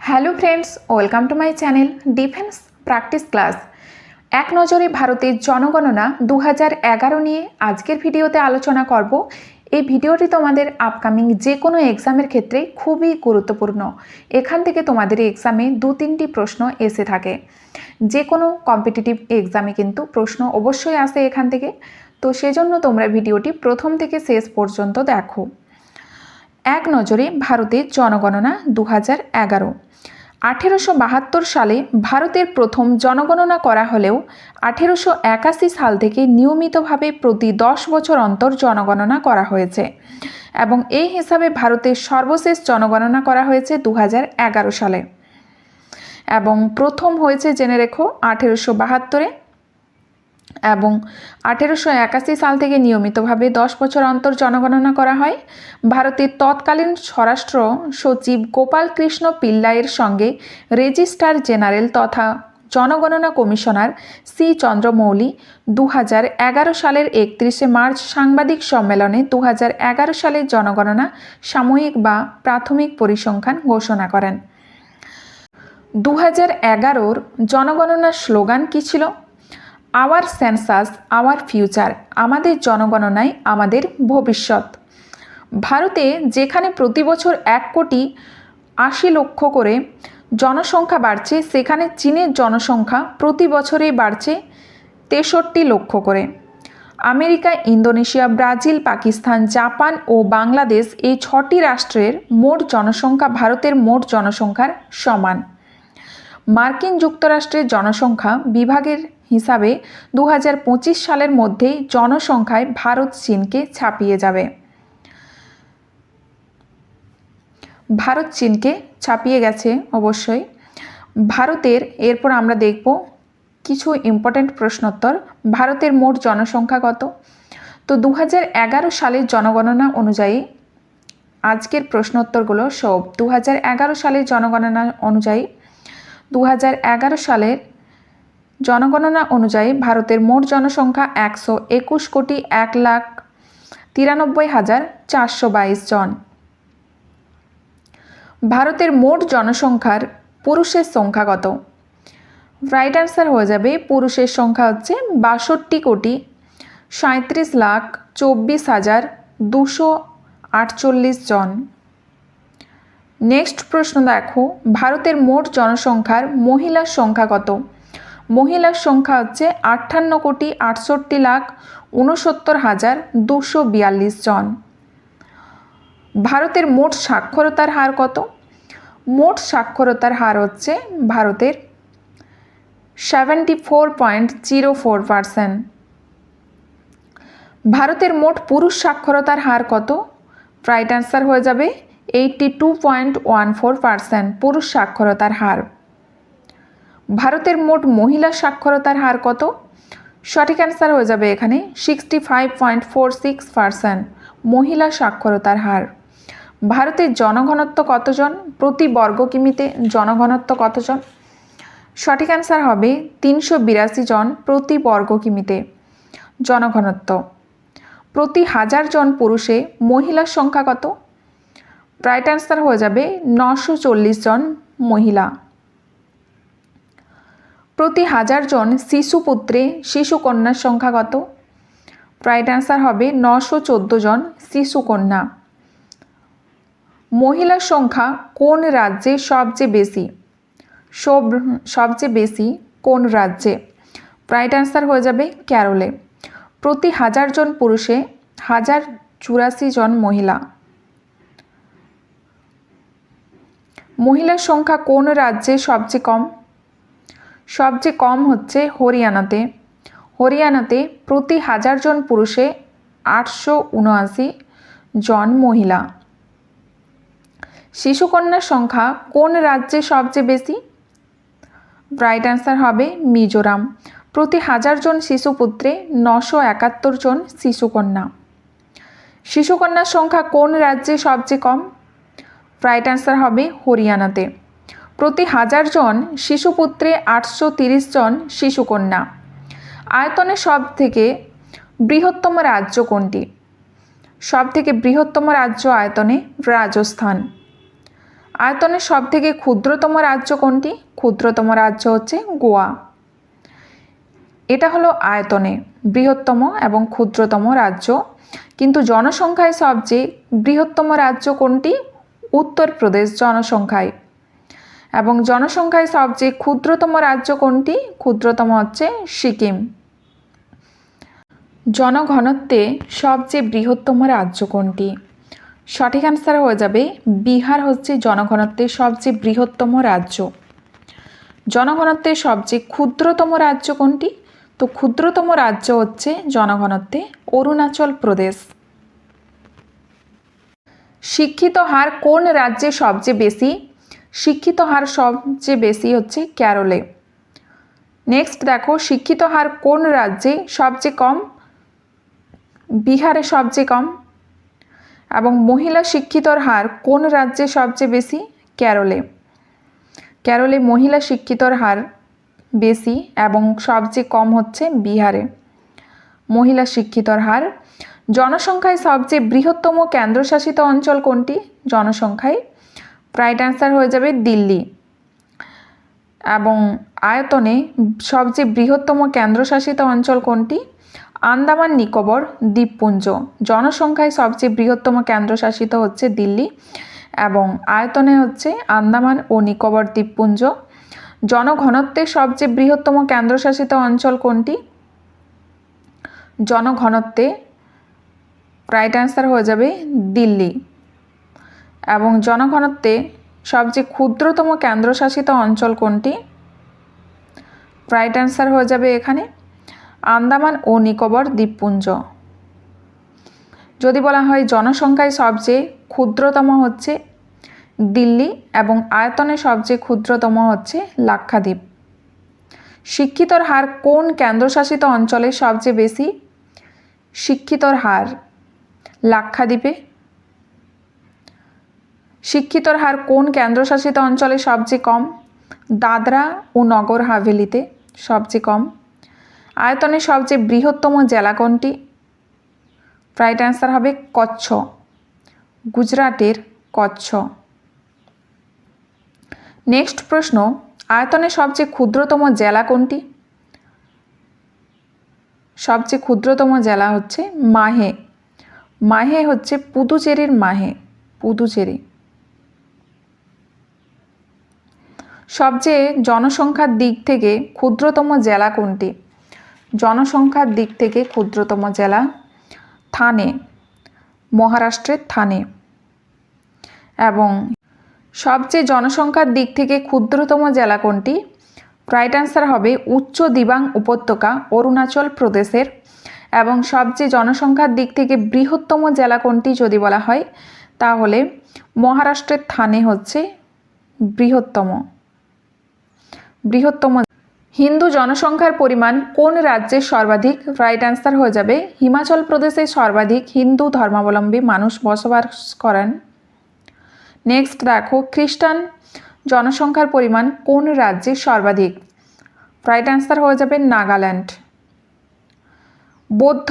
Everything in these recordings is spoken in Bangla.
Hello friends welcome to my channel defence practice class এক নজরে ভারতের জনগণনা দু এগারো নিয়ে আজকের ভিডিওতে আলোচনা করব। এই ভিডিওটি তোমাদের আপকামিং যে কোনো এক্সামের ক্ষেত্রে খুবই গুরুত্বপূর্ণ। এখান থেকে তোমাদের এক্সামে দু তিনটি প্রশ্ন এসে থাকে। যে কোনো কম্পিটিটিভ এক্সামে কিন্তু প্রশ্ন অবশ্যই আসে এখান থেকে। তো সেজন্য তোমরা ভিডিওটি প্রথম থেকে শেষ পর্যন্ত দেখো। এক নজরে ভারতের জনগণনা দু হাজার এগারো। আঠেরোশো বাহাত্তর সালে ভারতের প্রথম জনগণনা করা হলেও আঠেরোশো একাশি সাল থেকে নিয়মিতভাবে প্রতি দশ বছর অন্তর জনগণনা করা হয়েছে এবং এই হিসাবে ভারতের সর্বশেষ জনগণনা করা হয়েছে দু হাজার এগারো সালে। এবং প্রথম হয়েছে, জেনে রেখো, আঠেরোশো বাহাত্তরে এবং আঠেরোশো একাশি সাল থেকে নিয়মিতভাবে দশ বছর অন্তর জনগণনা করা হয়। ভারতের তৎকালীন স্বরাষ্ট্র সচিব গোপাল কৃষ্ণ পিল্লাইয়ের সঙ্গে রেজিস্ট্রার জেনারেল তথা জনগণনা কমিশনার সি চন্দ্রমৌলি দু এগারো সালের একত্রিশে মার্চ সাংবাদিক সম্মেলনে দু হাজার এগারো সালের জনগণনা, সাময়িক বা প্রাথমিক পরিসংখ্যান ঘোষণা করেন। দু হাজার এগারোর জনগণনার স্লোগান কী ছিল? আওয়ার সেন্সাস আওয়ার ফিউচার আমাদের জনগণনায় আমাদের ভবিষ্যৎ। ভারতে যেখানে প্রতি বছর এক কোটি আশি লক্ষ করে জনসংখ্যা বাড়ছে, সেখানে চীনের জনসংখ্যা প্রতি বছরেই বাড়ছে তেষট্টি লক্ষ করে। America, Indonesia, Brazil, Pakistan, Japan ও বাংলাদেশ এই ছটি রাষ্ট্রের মোট জনসংখ্যা ভারতের মোট জনসংখ্যার সমান। মার্কিন যুক্তরাষ্ট্রের জনসংখ্যা বিভাগের হিসাবে দু হাজার পঁচিশ সালের মধ্যেই জনসংখ্যায় ভারত চীনকে ছাপিয়ে যাবে। ভারত চীনকে ছাপিয়ে গেছে অবশ্যই। ভারতের, এরপর আমরা দেখব কিছু ইম্পর্ট্যান্ট প্রশ্নোত্তর। ভারতের মোট জনসংখ্যা কত? তো দু হাজার এগারো সালের জনগণনা অনুযায়ী আজকের প্রশ্নোত্তরগুলো সব। দু হাজার এগারো সালের জনগণনা অনুযায়ী দু হাজার এগারো সালের জনগণনা অনুযায়ী ভারতের মোট জনসংখ্যা একশো একুশ কোটি এক লাখ তিরানব্বই হাজার চারশো বাইশ জন। ভারতের মোট জনসংখ্যার পুরুষের সংখ্যা কত? রাইট অ্যান্সার হয়ে যাবে পুরুষের সংখ্যা হচ্ছে বাষট্টি কোটি সাঁত্রিশ লাখ চব্বিশ হাজার দুশো আটচল্লিশ জন। নেক্সট প্রশ্ন দেখো, ভারতের মোট জনসংখ্যার মহিলার সংখ্যা কত? মহিলার সংখ্যা হচ্ছে আটান্ন কোটি আটষট্টি লাখ উনসত্তর হাজার দুশো বিয়াল্লিশ জন। ভারতের মোট সাক্ষরতার হার কত? মোট সাক্ষরতার হার হচ্ছে ভারতের seventy four point zero four percent ভারতের মোট পুরুষ সাক্ষরতার হার কত? রাইট অ্যান্সার হয়ে যাবে eighty two point one four percent পুরুষ সাক্ষরতার হার। ভারতের মোট মহিলা সাক্ষরতার হার কত? সঠিক অ্যান্সার হয়ে যাবে এখানে sixty five point four six percent মহিলা সাক্ষরতার হার। ভারতের জনঘনত্ব কতজন? প্রতি বর্গ কিমিতে জনঘনত্ব কতজন? সঠিক অ্যান্সার হবে তিনশো বিরাশি জন প্রতি বর্গ কিমিতে জনঘনত্ব। প্রতি হাজার জন পুরুষে মহিলার সংখ্যা কত? রাইট অ্যান্সার হয়ে যাবে নশো জন মহিলা। প্রতি হাজার জন শিশুপুত্রে শিশুকন্যার সংখ্যা কত? রাইট অ্যান্সার হবে নশো চোদ্দ জন শিশুকন্যা মহিলার সংখ্যা কোন রাজ্যে সবচেয়ে বেশি? সব, সবচেয়ে বেশি কোন রাজ্যে? রাইট অ্যান্সার হয়ে যাবে ক্যারলে প্রতি হাজার জন পুরুষে হাজার চুরাশি জন মহিলা। মহিলার সংখ্যা কোন রাজ্যে সবচেয়ে কম? সবচেয়ে কম হচ্ছে হরিয়ানাতে। হরিয়ানাতে প্রতি হাজার জন পুরুষে আটশো উনআশি জন মহিলা। শিশুকন্যার সংখ্যা কোন রাজ্যে সবচেয়ে বেশি? রাইট অ্যান্সার হবে মিজোরাম। প্রতি হাজার জন শিশুপুত্রে নশো একাত্তর জন শিশুকন্যা। শিশুকন্যার সংখ্যা কোন রাজ্যে সবচেয়ে কম? রাইট অ্যান্সার হবে হরিয়ানাতে। প্রতি হাজার জন শিশুপুত্রে আটশো তিরিশ জন শিশুকন্যা। আয়তনে সব থেকে বৃহত্তম রাজ্য কোনটি? সব থেকে বৃহত্তম রাজ্য আয়তনে রাজস্থান। আয়তনের সব থেকে ক্ষুদ্রতম রাজ্য কোনটি? ক্ষুদ্রতম রাজ্য হচ্ছে গোয়া। এটা হলো আয়তনে বৃহত্তম এবং ক্ষুদ্রতম রাজ্য। কিন্তু জনসংখ্যায় সবচেয়ে বৃহত্তম রাজ্য কোনটি? উত্তরপ্রদেশ জনসংখ্যায়। এবং জনসংখ্যায় সবচেয়ে ক্ষুদ্রতম রাজ্য কোনটি? ক্ষুদ্রতম হচ্ছে সিকিম। জনঘনত্বে সবচেয়ে বৃহত্তম রাজ্য কোনটি? সঠিক অ্যান্সার হয়ে যাবে, বিহার হচ্ছে জনঘনত্বে সবচেয়ে বৃহত্তম রাজ্য। জনঘনত্বে সবচেয়ে ক্ষুদ্রতম রাজ্য কোনটি? তো ক্ষুদ্রতম রাজ্য হচ্ছে জনঘনত্বে অরুণাচল প্রদেশ। শিক্ষিত হার কোন রাজ্যে সবচেয়ে বেশি? শিক্ষিত হার সবচেয়ে বেশি হচ্ছে কেরলে। নেক্সট দেখো, শিক্ষিত হার কোন রাজ্যে সবচেয়ে কম? বিহারে সবচেয়ে কম। এবং মহিলা শিক্ষিতর হার কোন রাজ্যে সবচেয়ে বেশি? কেরলে। কেরলে মহিলা শিক্ষিতর হার বেশি এবং সবচেয়ে কম হচ্ছে বিহারে। মহিলা শিক্ষিতর হার জনসংখ্যায় সবচেয়ে বৃহত্তম কেন্দ্রশাসিত অঞ্চল কোনটি? জনসংখ্যায় রাইট অ্যান্সার হয়ে যাবে দিল্লি। এবং আয়তনে সবচেয়ে বৃহত্তম কেন্দ্রশাসিত অঞ্চল কোনটি? আন্দামান, নিকোবর, দ্বীপপুঞ্জ। জনসংখ্যায় সবচেয়ে বৃহত্তম কেন্দ্রশাসিত হচ্ছে দিল্লি এবং আয়তনে হচ্ছে আন্দামান ও নিকোবর দ্বীপপুঞ্জ। জনঘনত্বের সবচেয়ে বৃহত্তম কেন্দ্রশাসিত অঞ্চল কোনটি? জনঘনত্বে। রাইট অ্যান্সার হয়ে যাবে দিল্লি। এবং জনঘনত্বে সবচেয়ে ক্ষুদ্রতম কেন্দ্রশাসিত অঞ্চল কোনটি? রাইট অ্যান্সার হয়ে যাবে এখানে। আন্দামান ও নিকোবর দ্বীপপুঞ্জ। যদি বলা হয় জনসংখ্যায় সবচেয়ে ক্ষুদ্রতম হচ্ছে দিল্লি এবং আয়তনে সবচেয়ে ক্ষুদ্রতম হচ্ছে লাক্ষাদ্বীপ। শিক্ষিতর হার কোন কেন্দ্রশাসিত অঞ্চলে সবচেয়ে বেশি শিক্ষিতর হার? লাক্ষাদ্বীপে শিক্ষিতর হার কোন কেন্দ্রশাসিত অঞ্চলে সবচেয়ে কম? দাদরা ও নগর হাভেলিতে সবচেয়ে কম। আয়তনে সবচেয়ে বৃহত্তম জেলা কোনটি? রাইট অ্যান্সার হবে কচ্ছ। গুজরাটের কচ্ছ। নেক্সট প্রশ্ন, আয়তনে সবচেয়ে ক্ষুদ্রতম জেলা কোনটি? সবচেয়ে ক্ষুদ্রতম জেলা হচ্ছে মাহে। মাহে হচ্ছে পুদুচেরির মাহে, পুদুচেরি। সবচেয়ে জনসংখ্যার দিক থেকে ক্ষুদ্রতম জেলা কোনটি? জনসংখ্যার দিক থেকে ক্ষুদ্রতম জেলা থানে, মহারাষ্ট্রের থানে। এবং সবচেয়ে জনসংখ্যার দিক থেকে ক্ষুদ্রতম জেলা কোনটি? রাইট অ্যান্সার হবে উচ্চ দিবাং উপত্যকা, অরুণাচল প্রদেশের। এবং সবচেয়ে জনসংখ্যার দিক থেকে বৃহত্তম জেলা কোনটি যদি বলা হয়? তাহলে মহারাষ্ট্রের থানে হচ্ছে বৃহত্তম। বৃহত্তম। হিন্দু জনসংখ্যার পরিমাণ কোন রাজ্যের সর্বাধিক? রাইট অ্যান্সার হয়ে যাবে, হিমাচল প্রদেশে সর্বাধিক হিন্দু ধর্মাবলম্বী মানুষ বসবাস করেন। নেক্সট দেখো, খ্রিস্টান জনসংখ্যার পরিমাণ কোন রাজ্যে সর্বাধিক? রাইট অ্যান্সার হয়ে যাবে নাগাল্যান্ড। বৌদ্ধ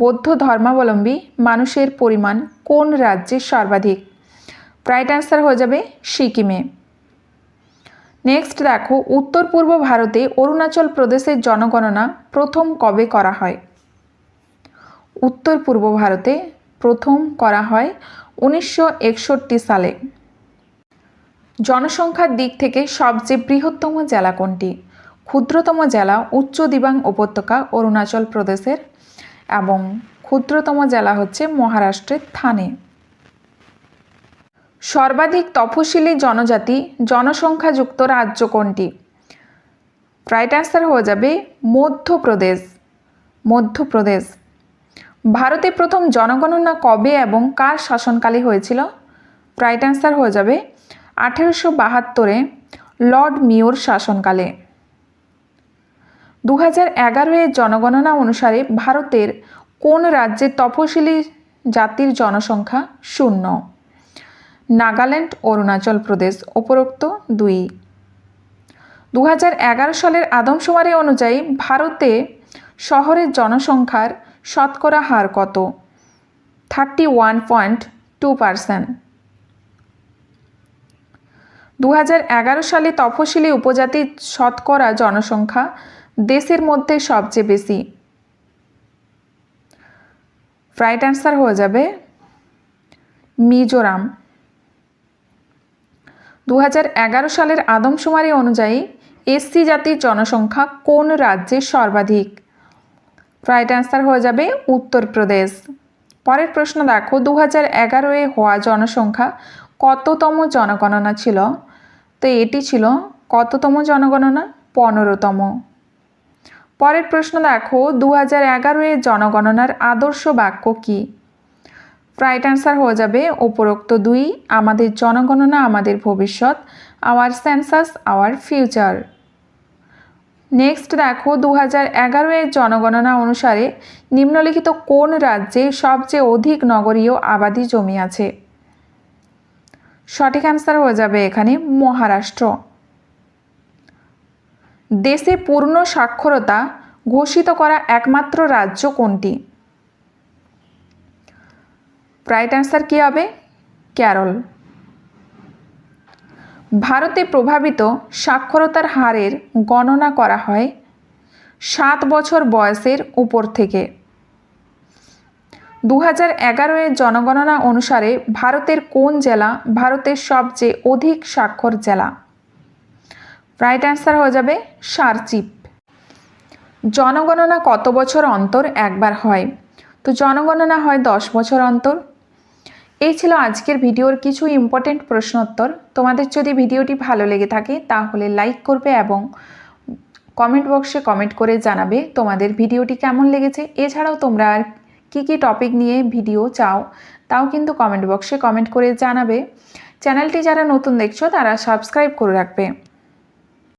বৌদ্ধ ধর্মাবলম্বী মানুষের পরিমাণ কোন রাজ্যে সর্বাধিক? রাইট অ্যান্সার হয়ে যাবে সিকিমে। নেক্সট দেখো, উত্তর পূর্ব ভারতে অরুণাচল প্রদেশের জনগণনা প্রথম কবে করা হয়? উত্তর পূর্ব ভারতে প্রথম করা হয় উনিশশো একষট্টি সালে। জনসংখ্যার দিক থেকে সবচেয়ে বৃহত্তম জেলা কোনটি? ক্ষুদ্রতম জেলা উচ্চ দিবাং উপত্যকা অরুণাচল প্রদেশের এবং ক্ষুদ্রতম জেলা হচ্ছে মহারাষ্ট্রের থানে। সর্বাধিক তফসিলি জনজাতি জনসংখ্যাযুক্ত রাজ্য কোনটি? রাইট অ্যান্সার হয়ে যাবে মধ্যপ্রদেশ। মধ্যপ্রদেশ। ভারতে প্রথম জনগণনা কবে এবং কার শাসনকালে হয়েছিল? রাইট অ্যান্সার হয়ে যাবে আঠেরোশো বাহাত্তরে লর্ড মিওর শাসনকালে। দু হাজার এগারো এর জনগণনা অনুসারে ভারতের কোন রাজ্যে তপশিলি জাতির জনসংখ্যা শূন্য? নাগাল্যান্ড, অরুণাচল প্রদেশ উপরোক্ত দুই। দু সালের আদমশুমারি অনুযায়ী ভারতে শহরের জনসংখ্যার শতকরা হার কত? Thirty one point two percent. দু হাজার এগারো সালে তফসিলি উপজাতির শতকরা জনসংখ্যা দেশের মধ্যে সবচেয়ে বেশি। রাইট অ্যান্সার হয়ে যাবে মিজোরাম। দু হাজার এগারো সালের আদমশুমারি অনুযায়ী এসসি জাতির জনসংখ্যা কোন রাজ্যে সর্বাধিক? রাইট অ্যান্সার হয়ে যাবে উত্তরপ্রদেশ। পরের প্রশ্ন দেখো দু হাজার এগারোয় হওয়া জনসংখ্যা কততম জনগণনা ছিল? তো এটি ছিল কততম জনগণনা? পনেরোতম। পরের প্রশ্ন দেখো দু হাজার এগারোয় জনগণনার আদর্শ বাক্য কী? রাইট অ্যান্সার হয়ে যাবে উপরোক্ত দুই, আমাদের জনগণনা, আমাদের ভবিষ্যৎ our census our future next দেখো দু হাজার এগারোয়ের জনগণনা অনুসারে নিম্নলিখিত কোন রাজ্যে সবচেয়ে অধিক নগরীয় আবাদি জমি আছে? সঠিক অ্যান্সার হয়ে যাবে এখানে মহারাষ্ট্র। দেশে পূর্ণ সাক্ষরতা ঘোষিত করা একমাত্র রাজ্য কোনটি? রাইট অ্যান্সার কী হবে? ক্যারল। ভারতে প্রভাবিত সাক্ষরতার হারের গণনা করা হয় সাত বছর বয়সের উপর থেকে। দু হাজার এগারোয়ের জনগণনা অনুসারে ভারতের কোন জেলা ভারতের সবচেয়ে অধিক স্বাক্ষর জেলা? রাইট অ্যান্সার হয়ে যাবে সারচিপ। জনগণনা কত বছর অন্তর একবার হয়? তো জনগণনা হয় দশ বছর অন্তর। এই ছিল আজকের ভিডিওর কিছু ইম্পর্টেন্ট প্রশ্নোত্তর। তোমাদের যদি ভিডিওটি ভালো লেগে থাকে, তাহলে লাইক করবে এবং কমেন্ট বক্সে কমেন্ট করে জানাবে তোমাদের ভিডিওটি কেমন লেগেছে। এছাড়াও তোমরা আর কী কী টপিক নিয়ে ভিডিও চাও, তাও কিন্তু কমেন্ট বক্সে কমেন্ট করে জানাবে। চ্যানেলটি যারা নতুন দেখছ, তারা সাবস্ক্রাইব করে রাখবে।